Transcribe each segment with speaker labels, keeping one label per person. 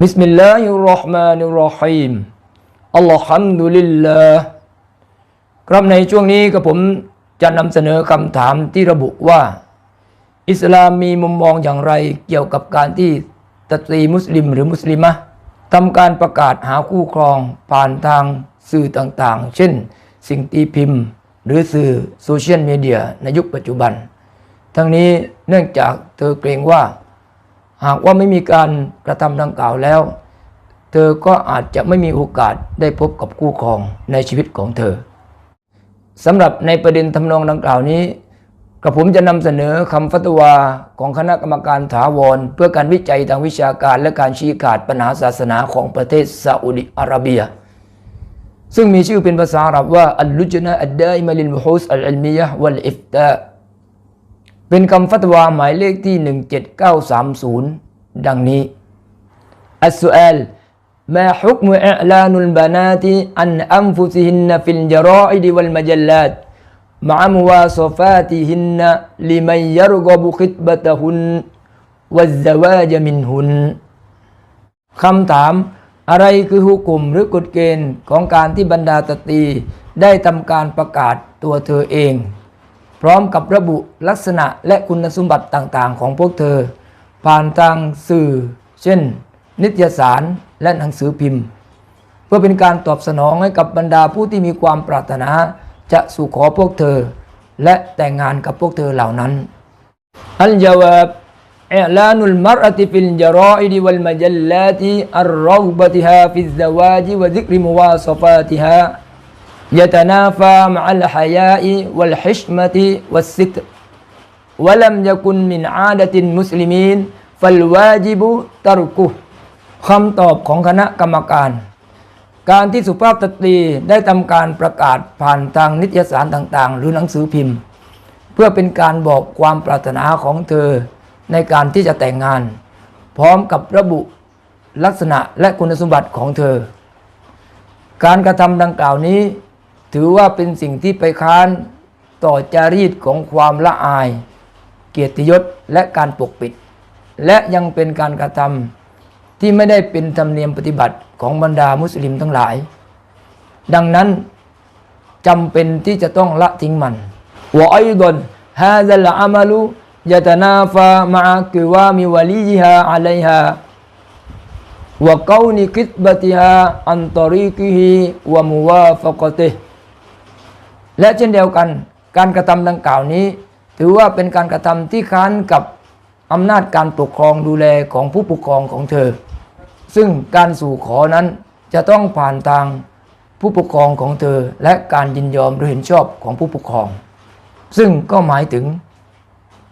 Speaker 1: บิสมิลลาฮิรเราะห์มานิรเราะฮีมอัลลอฮัมดุลิลลาห์ครับในช่วงนี้กับผมจะนำเสนอคำถามที่ระบุว่า อิสลามมีมุมมองอย่างไรเกี่ยวกับการที่สตรีมุสลิมหรือมุสลิมะทำการประกาศหาคู่ครองผ่านทางสื่อต่างๆ เช่น สิ่งตีพิมพ์ หรือสื่อโซเชียลมีเดียในยุคปัจจุบัน ทั้งนี้เนื่องจากเธอเกรงว่า หากว่าไม่มีการกระทำดังกล่าวแล้ว เธอก็อาจจะไม่มีโอกาสได้พบกับคู่ครองในชีวิตของเธอสำหรับในประเด็นทำนองดังกล่าวนี้กับผมจะนำเสนอคำฟัตวาของคณะกรรมการถาวร เพื่อการวิจัยทางวิชาการและการชี้ขาดปัญหาศาสนาของประเทศซาอุดิอาระเบีย ซึ่งมีชื่อเป็นภาษาอาหรับว่าอัลลุจนะอัดดมะลิลมุฮูสอัลอิลมียะวัลอิฟตา เป็นคำฟัตวาหมายเลขที่ 17930 ดังนี้ อัสสุอัล ما حكم إعلان البنات عن أنفسهن في الجرائد والمجلات مع مواصفاتهن لمن يرغب خطبتهن والزواج منهن คำถามอะไรคือหุกุมหรือกฎเกณฑ์ของการที่บรรดาสตรีได้ทำการประกาศตัวเธอเอง พร้อมกับระบุลักษณะและคุณสมบัติต่างๆ ของพวกเธอ ผ่านทางสื่อ เช่น นิตยสารและหนังสือพิมพ์ เพื่อเป็นการตอบสนองให้กับบรรดาผู้ที่มีความปรารถนา จะสู่ขอพวกเธอ และแต่งงานกับพวกเธอเหล่านั้น อัลจาวาบ إعلان المرأة في الجرائد والمجلات الرغبتها في الزواج وذكر مواصفاتها ย تنافع مع الحياة والحشمة والستر ولم يكن من عادة นมินอาดตินมุสลิมีนฟัคำตอบของคณะกรรมการ การที่สุภาพสตรีได้ทำการประกาศผ่านทางนิตยสารต่างๆ หรือหนังสือพิมพ์ เพื่อเป็นการบอกความปรารถนาของเธอในการที่จะแต่งงาน พร้อมกับระบุลักษณะและคุณสมบัติของเธอ การกระทำดังกล่าวนี้ ถือว่าเป็นสิ่งที่ไปค้านต่อจารีตของความละอาย เกียรติยศและการปกปิด และยังเป็นการกระทำที่ไม่ได้เป็นธรรมเนียมปฏิบัติของบรรดามุสลิมทั้งหลาย ดังนั้นจำเป็นที่จะต้องละทิ้งมันวะอัยดนฮาซัลอามาลูยตนาฟะมะกิวามิวลีฮาอะลัฮาวะกาวนิคิดบติฮาอันตริกิฮีวะมุวาฟกติ และเช่นเดียวกันการกระทำดังกล่าวนี้ ถือว่าเป็นการกระทำที่ค้านกับอำนาจการปกครองดูแลของผู้ปกครองของเธอ ซึ่งการสู่ขอนั้นจะต้องผ่านทางผู้ปกครองของเธอ และการยินยอมหรือเห็นชอบของผู้ปกครอง ซึ่งก็หมายถึง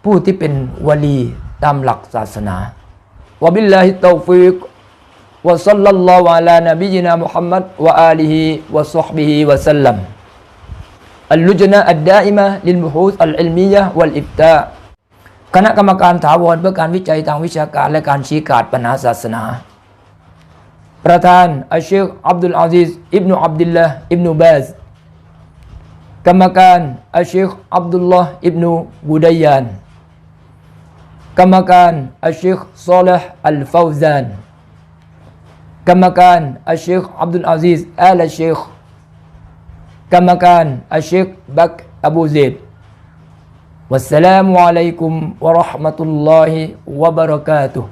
Speaker 1: ผู้ที่เป็นวลีตามหลักศาสนาวะบิลลาฮิตตอฟิกวะซัลลัลลอฮุอะลานบีญินามุฮัมมัดวะอาลิฮิวะซอฮบิฮิวะสัลลัม อัลลุจนะอัดดาอิมะลิลมุฮูสอัลอิลมียะวัลอิฟตาคณะกรรมการถาวรเพื่อการวิจัยทางวิชาการและการชี้ขาดปัญหาศาสนา ประธานอัชเชคอับดุลอาซิซอิบนุอับดุลละอิบนุบาซกรรมการอัชเชคอับดุลลอฮ์อิบนุบุดัยยานกรรมการอัชเชคซอลห์อัลฟาวซานกรรมการอัชเชคอับดุลอาซิซอัลเชค กรรมการอัชเชคบักอบูซิด والسلام عليكم ورحمة الله وبركاته